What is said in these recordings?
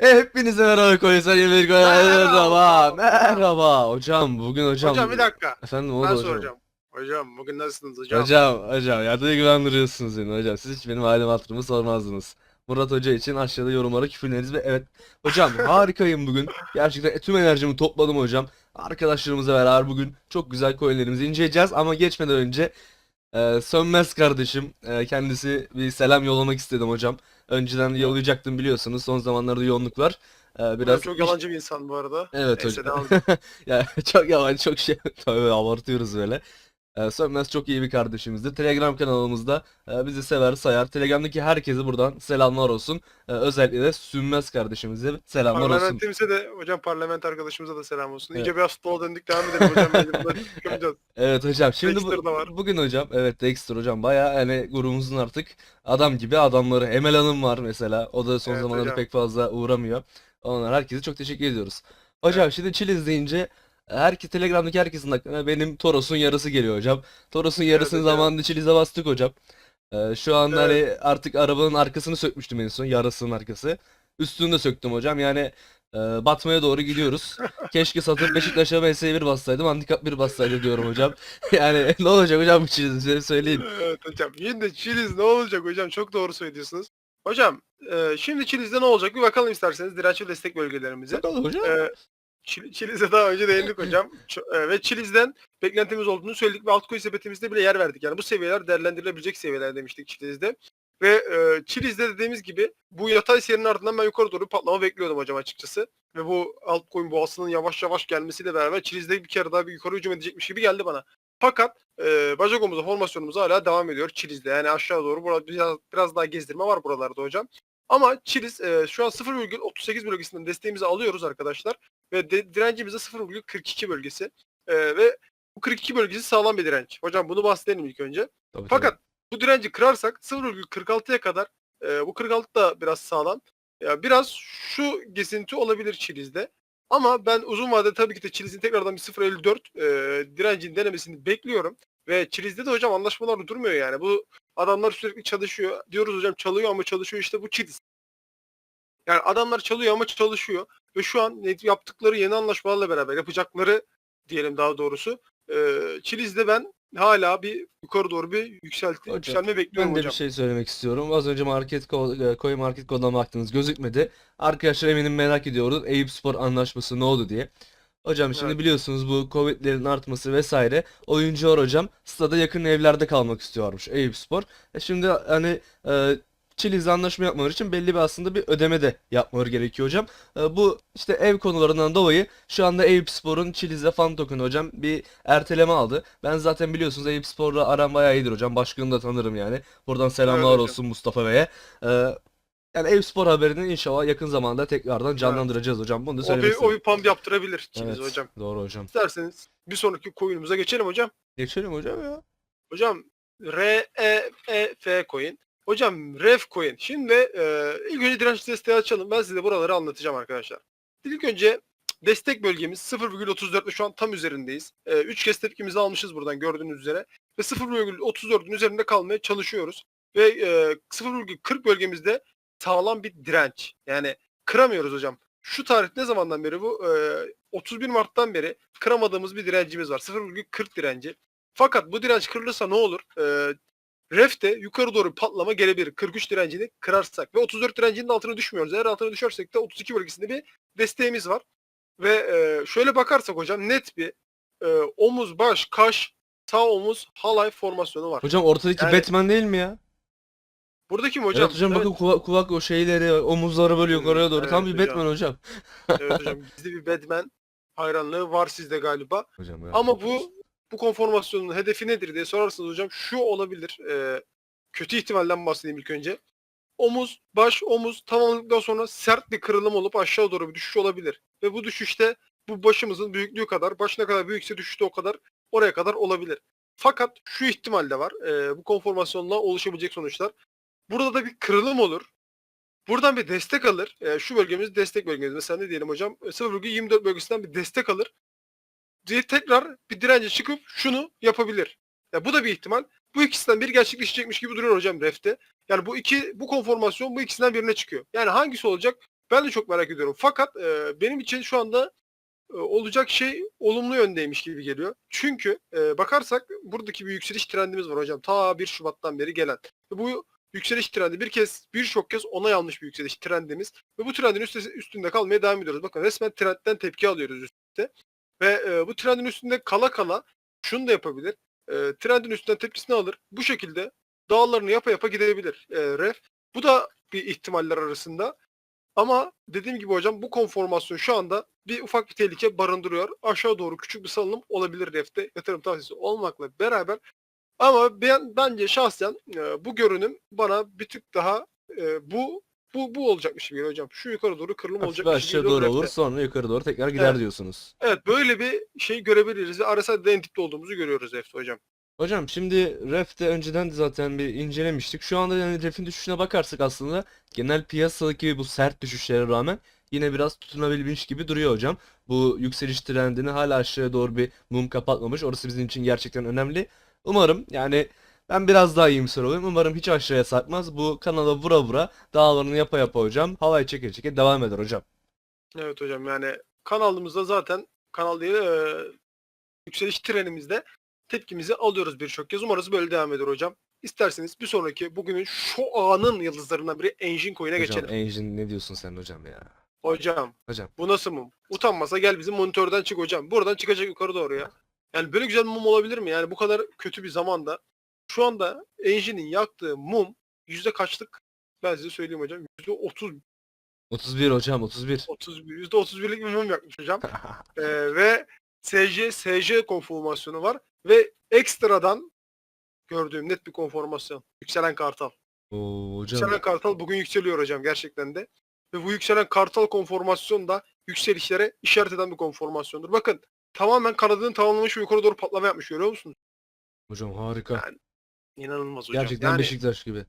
Hepinize merhaba koysan yemek merhaba. Merhaba. Merhaba hocam bugün hocam. Hocam bir dakika. Efendim Ben oldu hocam. soracağım. Hocam bugün nasılsınız hocam? Hocam hocam ya duygulandırıyorsunuz beni hocam. Siz hiç benim halimi hatırımı sormazdınız. Murat Hoca için aşağıda yorumlara küfürleriniz ve evet hocam harikayım bugün. Gerçekten tüm enerjimi topladım hocam. Arkadaşlarımızla beraber bugün çok güzel coinlerimizi inceleyeceğiz ama geçmeden önce e, Sönmez kardeşim e, kendisi bir selam yollamak istedim hocam. Önceden yollayacaktım biliyorsunuz. Son zamanlarda yoğunluk var. E, Biraz çok yalancı bir insan bu arada. Evet Neyse, hocam. devam. Ya çok yalan çok şey tabii abartıyoruz böyle. Ee, Sönmez çok iyi bir kardeşimizdir. Telegram kanalımızda e, bizi sever sayar. Telegram'daki herkese buradan selamlar olsun. Ee, özellikle de Sönmez kardeşimize selamlar olsun. Parlamentimize de hocam parlament arkadaşımıza da selam olsun. İyice biraz futbola döndük devam edelim hocam. Evet hocam şimdi bu, var. bugün hocam evet Dexter hocam bayağı hani grubumuzun artık adam gibi adamları. Emel Hanım var mesela. O da son Evet zamanlarda hocam. pek fazla uğramıyor. Onlar herkese çok teşekkür ediyoruz. Hocam şimdi Chiliz deyince herki Telegram'daki herkesin aklına benim Toros'un yarısı geliyor hocam. Toros'un yarısını hocam. zamanında Chiliz'e bastık hocam. Ee, şu anda Evet. hani artık arabanın arkasını sökmüştüm en son yarısının arkası. Üstünü de söktüm hocam yani e, batmaya doğru gidiyoruz. Keşke satıp Beşiktaş'a MS1 bassaydım handikap 1 bassaydı diyorum hocam. Yani ne olacak hocam bu Chiliz size söyleyin. Evet hocam. Yine Chiliz ne olacak hocam? Çok doğru söylüyorsunuz. Hocam e, şimdi Chiliz'de ne olacak? Bir bakalım isterseniz direnç ve destek bölgelerimize. Bakalım hocam. E, Çil- Çiliz'e daha önce değindik hocam. Ç- e, ve Çiliz'den beklentimiz olduğunu söyledik ve altcoin sepetimizde bile yer verdik. Yani bu seviyeler değerlendirilebilecek seviyeler demiştik Çiliz'de. Ve e, Çiliz'de dediğimiz gibi bu yatay serinin ardından ben yukarı doğru patlama bekliyordum hocam açıkçası. Ve bu altcoin boğasının yavaş yavaş gelmesiyle beraber Çiliz'de bir kere daha bir yukarı hücum edecekmiş gibi geldi bana. Fakat e, Bajagomuza formasyonumuz hala devam ediyor Çiliz'de. Yani aşağı doğru burada biraz, biraz daha gezdirme var buralarda hocam. Ama Çiliz e, şu an 0,38 bölgesinden desteğimizi alıyoruz arkadaşlar ve de, direncimiz de 0,42 bölgesi. Ee, ve bu 42 bölgesi sağlam bir direnç. Hocam bunu bahsedelim ilk önce. Tabii, Fakat bu direnci kırarsak 0,46'ya kadar e, bu 46 da biraz sağlam. Ya biraz şu gezinti olabilir Çiliz'de. Ama ben uzun vadede tabii ki de Çiliz'in tekrardan bir 0.54 e, direncin denemesini bekliyorum. Ve Çiliz'de de hocam anlaşmalar durmuyor yani. Bu adamlar sürekli çalışıyor. Diyoruz hocam çalıyor ama çalışıyor işte bu Çiliz. Yani adamlar çalıyor ama çalışıyor. Ve şu an yaptıkları yeni anlaşmalarla beraber yapacakları diyelim daha doğrusu. E, Çiliz'de ben hala bir yukarı doğru bir yükselti, Hocam, yükselme bekliyorum Ben de hocam. bir şey söylemek istiyorum. Az önce market e, coin market koduna baktınız gözükmedi. Arkadaşlar eminim merak ediyordur. Eyüp Spor anlaşması ne oldu diye. Hocam şimdi Evet. biliyorsunuz bu Covid'lerin artması vesaire oyuncular hocam stada yakın evlerde kalmak istiyormuş Eyüp Spor. E şimdi hani e, Chili'yle anlaşma yapmaları için belli bir aslında bir ödeme de yapmaları gerekiyor hocam. E, bu işte ev konularından dolayı şu anda Eyüp Spor'un Chili'de fan token hocam bir erteleme aldı. Ben zaten biliyorsunuz Eyüp Spor'la aram bayağı iyidir hocam. Başkanını da tanırım yani. Buradan selamlar hocam. olsun Mustafa Bey'e. E, yani Eyüp Spor haberini inşallah yakın zamanda tekrardan canlandıracağız hocam. Bunu da O söylemek bir, o bir pump yaptırabilir Çiliz Evet, hocam. doğru hocam. İsterseniz bir sonraki coin'umuza geçelim hocam. Geçelim hocam ya. Hocam R E E F coin. Hocam Ref coin. Şimdi e, ilk önce direnç desteği açalım. Ben size buraları anlatacağım arkadaşlar. İlk önce destek bölgemiz 0,34 ve şu an tam üzerindeyiz. 3 kez tepkimizi almışız buradan gördüğünüz üzere. Ve 0,34'ün üzerinde kalmaya çalışıyoruz. Ve e, 0,40 bölgemizde sağlam bir direnç. Yani kıramıyoruz hocam. Şu tarih ne zamandan beri bu? E, 31 Mart'tan beri kıramadığımız bir direncimiz var. 0,40 direnci. Fakat bu direnç kırılırsa ne olur? E, Ref'te yukarı doğru patlama gelebilir. 43 direncini kırarsak ve 34 direncinin altına düşmüyoruz. Eğer altına düşersek de 32 bölgesinde bir desteğimiz var. Ve e, şöyle bakarsak hocam net bir e, omuz, baş, kaş, sağ omuz, halay formasyonu var. Hocam ortadaki Yani- Batman değil mi ya? Buradaki mi hocam? evet hocam bakın kulak, kulak o şeyleri omuzları böyle yukarıya doğru. Tam evet bir hocam. Batman hocam. evet hocam gizli bir Batman hayranlığı var sizde galiba. Hocam ya. Ama bu bu konformasyonun hedefi nedir diye sorarsanız hocam şu olabilir. e, kötü ihtimalden bahsedeyim ilk önce. Omuz, baş, omuz tamamladıktan sonra sert bir kırılım olup aşağı doğru bir düşüş olabilir. Ve bu düşüşte bu başımızın büyüklüğü kadar, baş ne kadar büyükse düşüşte o kadar oraya kadar olabilir. Fakat şu ihtimal de var. e, bu konformasyonla oluşabilecek sonuçlar. Burada da bir kırılım olur. Buradan bir destek alır. E, şu bölgemiz destek bölgemiz. Mesela ne diyelim hocam? E, 0,24 bölgesinden bir destek alır. Tekrar bir dirence çıkıp şunu yapabilir. Ya bu da bir ihtimal. Bu ikisinden biri gerçekleşecekmiş gibi duruyor hocam refte. Yani bu iki bu konformasyon bu ikisinden birine çıkıyor. Yani hangisi olacak? Ben de çok merak ediyorum. Fakat e, benim için şu anda e, olacak şey olumlu yöndeymiş gibi geliyor. Çünkü e, bakarsak buradaki bir yükseliş trendimiz var hocam. Ta 1 Şubat'tan beri gelen. Bu yükseliş trendi bir kez birçok kez ona yanlış bir yükseliş trendimiz. Ve bu trendin üstü, üstünde kalmaya devam ediyoruz. Bakın resmen trendden tepki alıyoruz üstte. Ve e, bu trendin üstünde kala kala şunu da yapabilir. E, trendin üstünden tepkisini alır. Bu şekilde dağlarını yapa yapa gidebilir e, ref. Bu da bir ihtimaller arasında. Ama dediğim gibi hocam bu konformasyon şu anda bir ufak bir tehlike barındırıyor. Aşağı doğru küçük bir salınım olabilir refte yatırım tavsiyesi olmakla beraber. Ama ben bence şahsen e, bu görünüm bana bir tık daha e, bu bu bu olacakmış gibi hocam. Şu yukarı doğru kırılım gibi aşağı doğru olur sonra yukarı doğru tekrar gider Evet. diyorsunuz. Evet böyle bir şey görebiliriz RSI'de en dipte olduğumuzu görüyoruz refte hocam. Hocam şimdi ref'te önceden de zaten bir incelemiştik. Şu anda yani ref'in düşüşüne bakarsak aslında genel piyasadaki bu sert düşüşlere rağmen yine biraz tutunabilmiş gibi duruyor hocam. Bu yükseliş trendini hala aşağıya doğru bir mum kapatmamış. Orası bizim için gerçekten önemli. Umarım yani ben biraz daha iyimser olayım. Umarım hiç aşağıya sarkmaz. Bu kanala vura vura dağlarını yapa yapa hocam. Havaya çeke çeke devam eder hocam. Evet hocam yani kanalımızda zaten kanal değil e, yükseliş trenimizde tepkimizi alıyoruz birçok kez. Umarız böyle devam eder hocam. İsterseniz bir sonraki bugünün şu anın yıldızlarından biri Engine Coin'e Hocam geçelim. Engine ne diyorsun sen hocam ya? Hocam Hocam. bu nasıl mum? Utanmasa gel bizim monitörden çık hocam. Buradan çıkacak yukarı doğru ya. Yani böyle güzel bir mum olabilir mi? Yani bu kadar kötü bir zamanda şu anda Engine'in yaktığı mum yüzde kaçlık? Ben size söyleyeyim hocam. Yüzde 30, 31 hocam 31. 31, yüzde 31'lik bir mum yakmış hocam. Ee, ve SC, SC konformasyonu var. Ve ekstradan gördüğüm net bir konformasyon. Yükselen kartal. Oo hocam. Yükselen kartal bugün yükseliyor hocam gerçekten de. Ve bu yükselen kartal konformasyon da yükselişlere işaret eden bir konformasyondur. Bakın tamamen kanadını tamamlamış ve yukarı doğru patlama yapmış görüyor musunuz? Hocam harika. Yani İnanılmaz hocam. Gerçekten yani, Beşiktaş gibi.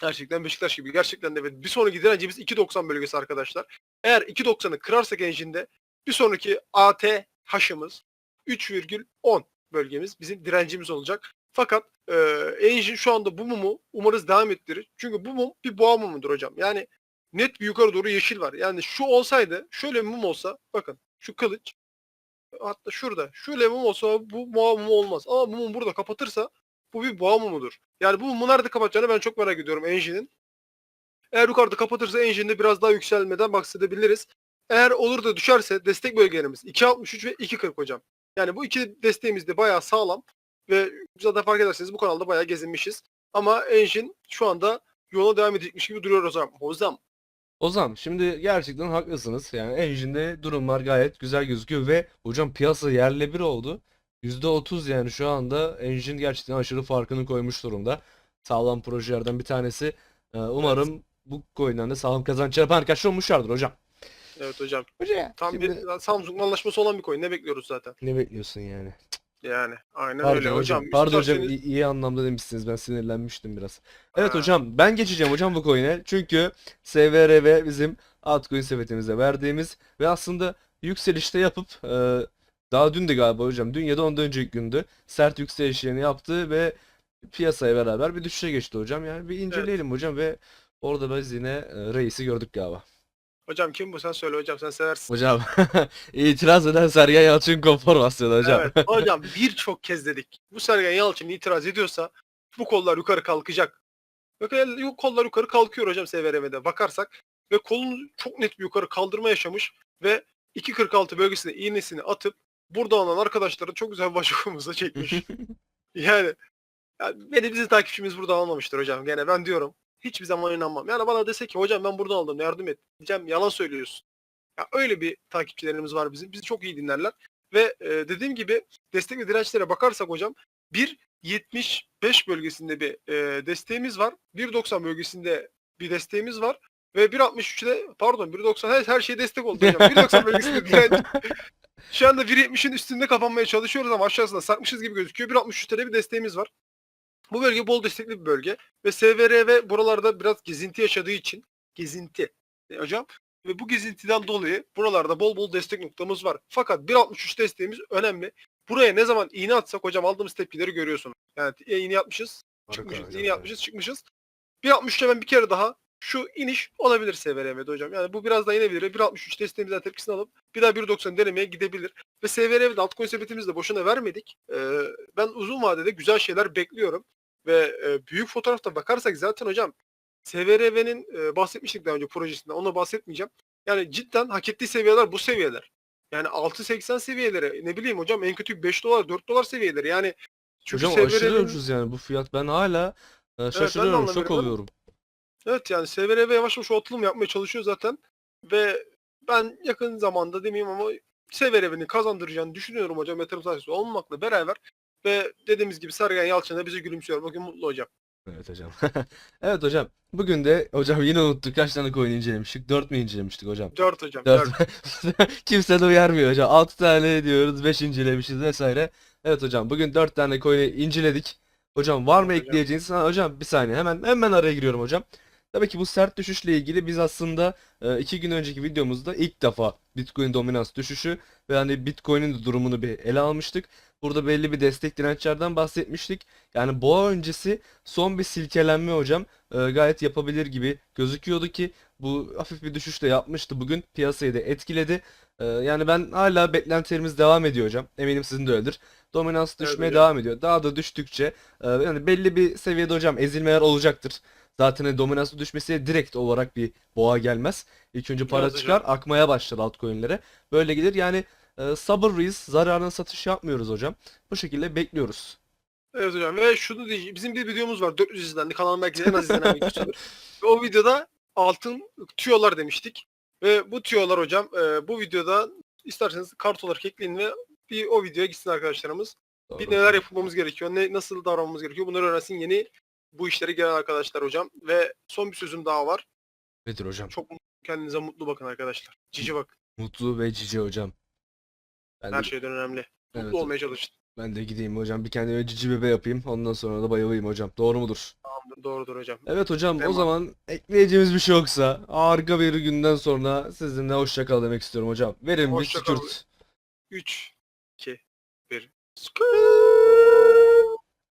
Gerçekten Beşiktaş gibi. Gerçekten de. Bir sonraki direncimiz 2.90 bölgesi arkadaşlar. Eğer 2.90'ı kırarsak enjinde bir sonraki AT haşımız 3,10 bölgemiz bizim direncimiz olacak. Fakat e, engine şu anda bu mumu umarız devam ettirir. Çünkü bu mum bir boğa mumudur hocam. Yani net bir yukarı doğru yeşil var. Yani şu olsaydı şöyle bir mum olsa bakın şu kılıç hatta şurada şöyle mum olsa bu boğa mumu olmaz. Ama mumu burada kapatırsa bu bir boğa mumudur. Yani bu mumu nerede kapatacağını ben çok merak ediyorum Engine'in. Eğer yukarıda kapatırsa Engine'de biraz daha yükselmeden bahsedebiliriz. Eğer olur da düşerse destek bölgelerimiz 2.63 ve 2.40 hocam. Yani bu iki desteğimiz de bayağı sağlam ve zaten fark ederseniz bu kanalda bayağı gezinmişiz. Ama Engine şu anda yola devam edecekmiş gibi duruyor hocam. Hocam Ozan şimdi gerçekten haklısınız. Yani Engine'de durumlar gayet güzel gözüküyor ve hocam piyasa yerle bir oldu. %30 yani şu anda Engine gerçekten aşırı farkını koymuş durumda. Sağlam projelerden bir tanesi. Ee, umarım bu coin'den de sağlam kazanç yapan arkadaşlar olmuşlardır hocam. evet hocam. Hoca Tam şimdi bir Samsung anlaşması olan bir coin. Ne bekliyoruz zaten? ne bekliyorsun yani? Yani aynen Pardon öyle hocam. hocam. Pardon hocam iyi, iyi anlamda demişsiniz. Ben sinirlenmiştim biraz. Evet Ha. hocam ben geçeceğim hocam bu coin'e. Çünkü SVRV bizim altcoin sepetimize verdiğimiz ve aslında yükselişte yapıp e, daha dün de galiba hocam. Dün ya da ondan önceki gündü. Sert yükselişlerini yaptı ve piyasaya beraber bir düşüşe geçti hocam. Yani bir inceleyelim hocam ve orada biz yine e, reisi gördük galiba. Hocam kim bu? Sen söyle hocam. Sen seversin. Hocam itiraz eden Sergen Yalçın konformasyonu hocam. Evet hocam birçok kez dedik. Bu Sergen Yalçın itiraz ediyorsa bu kollar yukarı kalkacak. Bakın kollar yukarı kalkıyor hocam SVRV'de bakarsak. Ve kolunu çok net bir yukarı kaldırma yaşamış ve 2.46 bölgesine iğnesini atıp burada olan arkadaşları çok güzel başımıza çekmiş. yani, yani beni bizim takipçimiz burada almamıştır hocam. Gene ben diyorum. Hiçbir zaman inanmam. Yani bana dese ki hocam ben buradan aldım yardım et. Diyeceğim yalan söylüyorsun. Ya öyle bir takipçilerimiz var bizim. Bizi çok iyi dinlerler. Ve e, dediğim gibi destek ve dirençlere bakarsak hocam 1.75 bölgesinde bir e, desteğimiz var. 1.90 bölgesinde bir desteğimiz var. Ve 1.63'de pardon 1.90 her, her şey destek oldu hocam. 1.90 bölgesinde direnç. Şu anda 1.70'in üstünde kapanmaya çalışıyoruz ama aşağısında sarkmışız gibi gözüküyor. 1.63'te de bir desteğimiz var. Bu bölge bol destekli bir bölge. Ve SVR buralarda biraz gezinti yaşadığı için gezinti e, hocam ve bu gezintiden dolayı buralarda bol bol destek noktamız var. Fakat 1.63 desteğimiz önemli. Buraya ne zaman iğne atsak hocam aldığımız tepkileri görüyorsunuz. Yani iğne atmışız, çıkmışız, iğne atmışız, çıkmışız. 1.63'te ben bir kere daha şu iniş olabilir SVRV'de hocam. Yani bu biraz daha inebilir. 1.63 desteğimizden tepkisini alıp bir daha 1.90 denemeye gidebilir. Ve SVRV'de altcoin sepetimizi de boşuna vermedik. Ee, ben uzun vadede güzel şeyler bekliyorum. Ve e, büyük fotoğrafta bakarsak zaten hocam SVRV'nin e, bahsetmiştik daha önce projesinden. Ona bahsetmeyeceğim. Yani cidden hak ettiği seviyeler bu seviyeler. Yani 6.80 seviyeleri ne bileyim hocam en kötü 5 dolar 4 dolar seviyeleri yani Hocam aşırı SVRV'nin ucuz yani bu fiyat. Ben hala e, şaşırıyorum, şok anlamıyorum. oluyorum. Evet yani SVRV yavaş yavaş o atılım yapmaya çalışıyor zaten. Ve ben yakın zamanda demeyeyim ama SVRV'nin kazandıracağını düşünüyorum hocam yatırım sahibi olmakla beraber. Ve dediğimiz gibi Sergen Yalçın da bize gülümsüyor. Bugün mutlu hocam. Evet hocam. Evet hocam. Bugün de hocam yine unuttuk kaç tane coin incelemiştik? 4 mü incelemiştik hocam? 4 hocam. 4. 4. Kimse de uyarmıyor hocam. 6 tane diyoruz, 5 incelemişiz vesaire. Evet hocam bugün 4 tane coin'i inceledik. Hocam var mı Evet hocam. ekleyeceğiniz? Ha, hocam bir saniye hemen hemen araya giriyorum hocam. Tabii ki bu sert düşüşle ilgili biz aslında 2 gün önceki videomuzda ilk defa Bitcoin dominans düşüşü ve hani Bitcoin'in de durumunu bir ele almıştık. Burada belli bir destek dirençlerden bahsetmiştik. Yani boğa öncesi son bir silkelenme hocam e, gayet yapabilir gibi gözüküyordu ki bu hafif bir düşüş de yapmıştı bugün. Piyasayı da etkiledi. E, yani ben hala beklentilerimiz devam ediyor hocam. Eminim sizin de öyledir. Dominans Evet düşmeye hocam. devam ediyor. Daha da düştükçe e, yani belli bir seviyede hocam ezilmeler olacaktır. Zaten hani dominansın düşmesi direkt olarak bir boğa gelmez. İlk önce para hocam. çıkar, akmaya başlar altcoin'lere. Böyle gelir. Yani e, sabırlıyız. Zararına satış yapmıyoruz hocam. Bu şekilde bekliyoruz. Evet hocam ve şunu diyeceğim. Bizim bir videomuz var 400 izlendi. Kanalın belki en az izlenen videosudur. Ve o videoda altın tüyolar demiştik. Ve bu tüyolar hocam e, bu videoda isterseniz kart olarak ekleyin ve bir o videoya gitsin arkadaşlarımız. Bir Doğru. neler yapmamız gerekiyor, ne nasıl davranmamız gerekiyor bunları öğrensin yeni bu işlere gelen arkadaşlar hocam. Ve son bir sözüm daha var. Nedir hocam? Çok kendinize mutlu bakın arkadaşlar. Cici bakın. Mutlu ve cici hocam. Ben Her de, şeyden önemli. Mutlu Evet. olmaya çalışın. ben de gideyim hocam. Bir kendime cici bebe yapayım. Ondan sonra da bayılayım hocam. Doğru mudur? Tamamdır, doğrudur hocam. Evet hocam o Tamam. zaman ekleyeceğimiz bir şey yoksa harika bir günden sonra sizinle hoşça kal demek istiyorum hocam. Verin bir Hoşça kal. skürt. 3, 2, 1. Skırt.